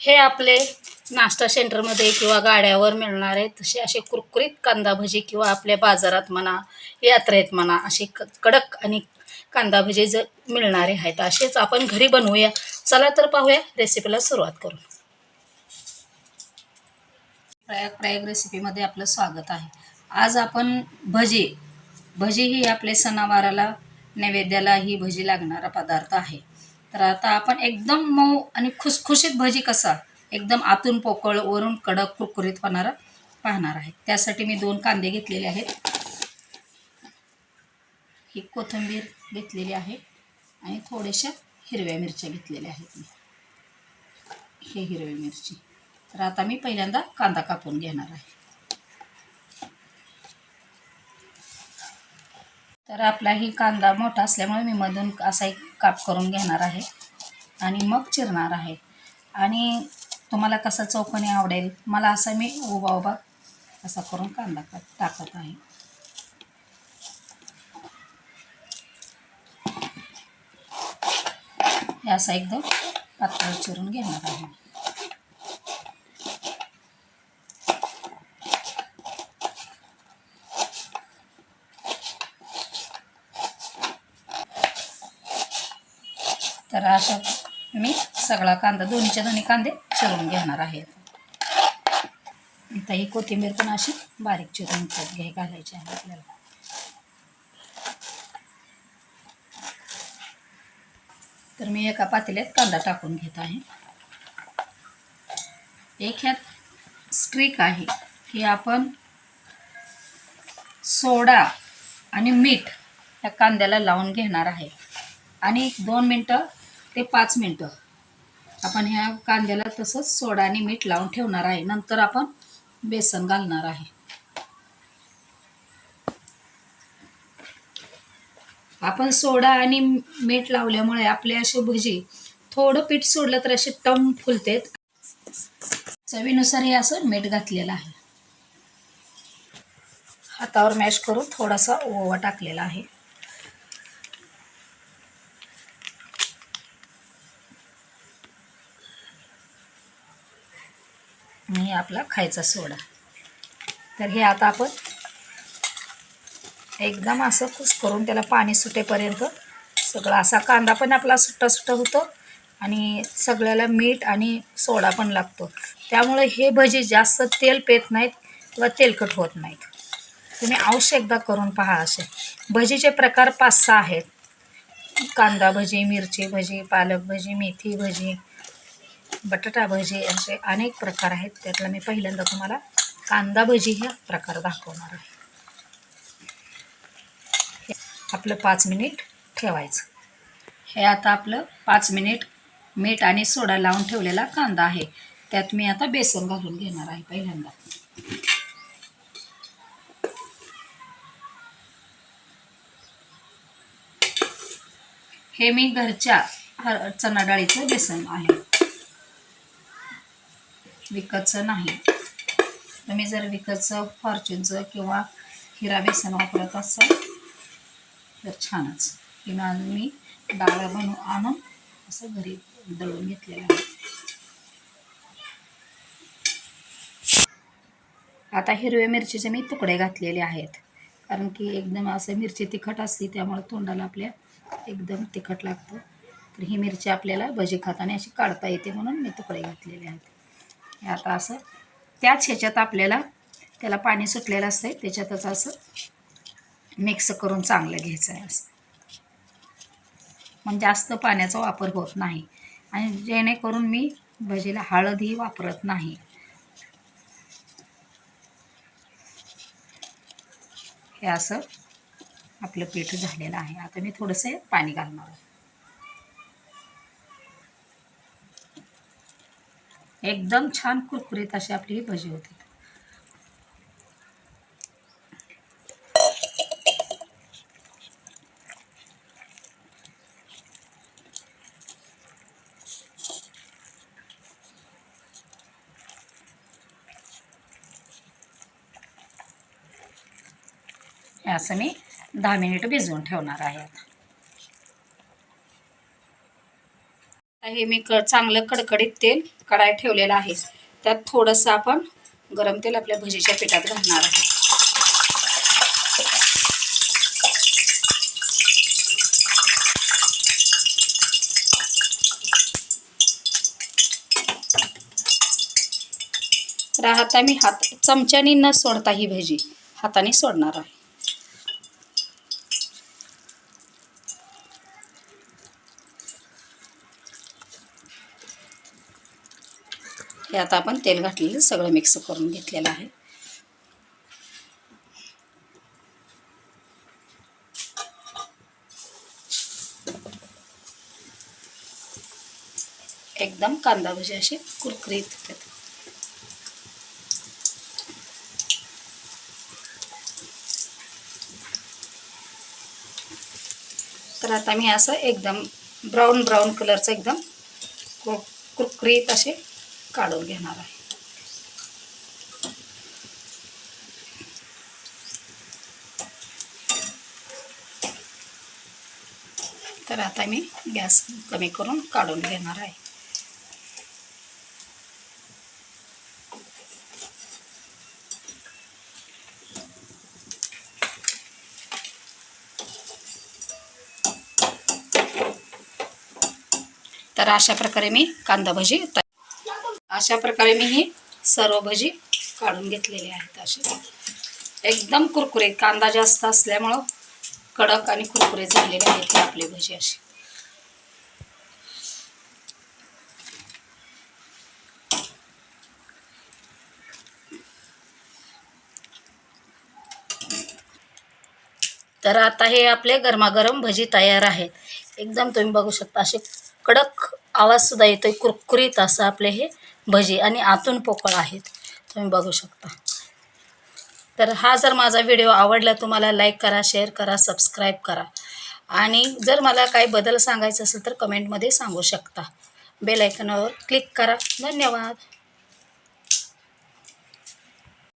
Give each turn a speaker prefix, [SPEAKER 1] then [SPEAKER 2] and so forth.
[SPEAKER 1] हे आपले नाश्ता सेंटरमध्ये किंवा गाड्यावर मिळणारे तसे असे कुरकुरीत कांदा भजी किंवा आपल्या बाजारात म्हणा यात्रेत म्हणा असे क कडक आणि कांदा भजी ज मिळणारे आहेत असेच आपण घरी बनवूया. चला तर पाहूया रेसिपीला सुरुवात करू. प्रयाग प्रयाग रेसिपीमध्ये आपलं स्वागत आहे. आज आपण भजी भजी ही आपले सणावाराला नैवेद्याला ही भजी लागणारा पदार्थ आहे. तर आता आपण एकदम मऊ आणि खुसखुशीत भजी कसा एकदम आतून पोकळ वरून कडक कुरकुरीत होणारा पाहणार आहे. त्यासाठी मी दोन कांदे घेतलेले आहेत. ही कोथिंबीर घेतलेली आहे आणि थोड्याशा हिरव्या मिरच्या घेतलेल्या आहेत मी. हे हिरवी मिरची. तर आता मी पहिल्यांदा कांदा कापून घेणार आहे. तर आपला ही कांदा मोठा असल्यामुळे मी मधून असा एक काप करून घेणार आहे आणि मग चिरणार आहे. आणि तुम्हाला कसा चौकोनी आवडेल मला असा मी उभा उभा असा करून कांदा का टाकत आहे. हे असा एकदम पातळ चिरून घेणार आहे. तर असं मी सगळा कांदा दोन्हीच्या दोन्ही कांदे चिरून घेणार आहे. आता ही कोथिंबीर पण अशी बारीक चिरून घे घालायची आहे आपल्याला. तर मी एका पातेल्यात कांदा टाकून घेत आहे. एक ह्यात स्ट्रिक आहे की आपण सोडा आणि मीठ या कांद्याला लावून घेणार आहे. आणि एक दोन मिनटं ते पाच मिनटं. आपण ह्या कांद्याला तसंच सोडा आणि मीठ लावून ठेवणार आहे. नंतर आपण बेसन घालणार आहे. आपण सोडा आणि मीठ लावल्यामुळे आपले असे भजी थोडं पीठ सोडलं तर असे टम फुलतेत. चवीनुसार हे असं मीठ घातलेलं आहे. हातावर मॅश करून थोडासा ओवा टाकलेला आहे. आणि आपला खायचा सोडा. तर हे आता आपण एकदम असं कुस करून त्याला पाणी सुटेपर्यंत सगळं असा कांदा पण आपला सुट्टा सुट्टा होतो आणि सगळ्याला मीठ आणि सोडा पण लागतो. त्यामुळे हे भजी जास्त तेल पेत नाहीत किंवा तेलकट होत नाहीत. तुम्ही अवश्य एकदा करून पहा असे. भजीचे प्रकार पाच सहा आहेत. कांदा भजी मिरची भजी पालक भजी मेथी भजी बटाटा भजी असे अनेक प्रकार आहेत. त्यातला मी पहिल्यांदा तुम्हाला कांदा भजी हे प्रकार दाखवणार आहे. हे आपलं पाच मिनिट ठेवायचं. हे आता आपलं पाच मिनिट मीठ आणि सोडा लावून ठेवलेला कांदा आहे. त्यात मी आता बेसन घालून घेणार आहे पहिल्यांदा. हे मी घरच्या हर चणा डाळीचं बेसन आहे. विकतचं नाही. तुम्ही जर विकतचं फॉर्च्यूनचं किंवा हिरा बेसन वापरत असाल तर छानच. किंवा मी डाळ बनवून आणून असं घरी दळून घेतलेलं आहे. आता हिरव्या मिरचीचे मी तुकडे घातलेले आहेत. कारण की एकदम असं मिरची तिखट असते त्यामुळे तोंडाला आपल्या एकदम तिखट लागतं. तर ही मिरची आपल्याला भजी खाताना अशी काढता येते म्हणून मी तुकडे घातलेले आहेत. हे आता असं. त्याच ह्याच्यात आपल्याला त्याला पाणी सुटलेलं असतं त्याच्यातच असं मिक्स करून चांगलं घ्यायचं आहे असं. मग जास्त पाण्याचा वापर होत नाही. आणि जेणेकरून मी भजीला हळदही वापरत नाही. हे असं आपलं पीठ झालेलं आहे. आता मी थोडंसं पाणी घालणार एकदम छान कुरकुरीत अशी आपली ही भजी होते. असं मी दहा मिनिट भिजवून ठेवणार आहे आता. हे मी क चांगलं कडकडीत तेल कढाई ठेवलेलं आहे. त्यात थोडंसं आपण गरम तेल आपल्या भजीच्या पिठात घालणार आहे तर आता मी हात चमच्याने न सोडता ही भजी हाताने सोडणार आहे. हे आता आपण तेल घातलेलं सगळं मिक्स करून घेतलेलं आहे. एकदम कांदा भजी असे कुरकुरीत होतात. तर आता मी असं एकदम ब्राऊन ब्राऊन कलरचं एकदम कुरकुरीत असे काढून घेणार आहे. तर आता मी गॅस कमी करून काढून घेणार आहे. तर अशा प्रकारे मी कांदा भजी अशा प्रकारे मी ही सर्व भजी काढून घेतलेली आहेत अशी. एकदम कुरकुरीत कांदा जास्त असल्यामुळं कडक आणि कुरकुरीत झालेले आहेत आपली भजी अशी. तर आता हे आपले गरमागरम भजी तयार आहेत. एकदम तुम्ही बघू शकता असे कडक आवाजसुद्धा येतो आहे कुरकुरीत असं आपले हे भजी आणि आतून पोकळ आहेत. तुम्ही बघू शकता. तर हा जर माझा व्हिडिओ आवडला तुम्हाला लाईक करा शेअर करा सबस्क्राईब करा. आणि जर मला काही बदल सांगायचं असेल तर कमेंटमध्ये सांगू शकता. बेल आयकॉनवर क्लिक करा. धन्यवाद.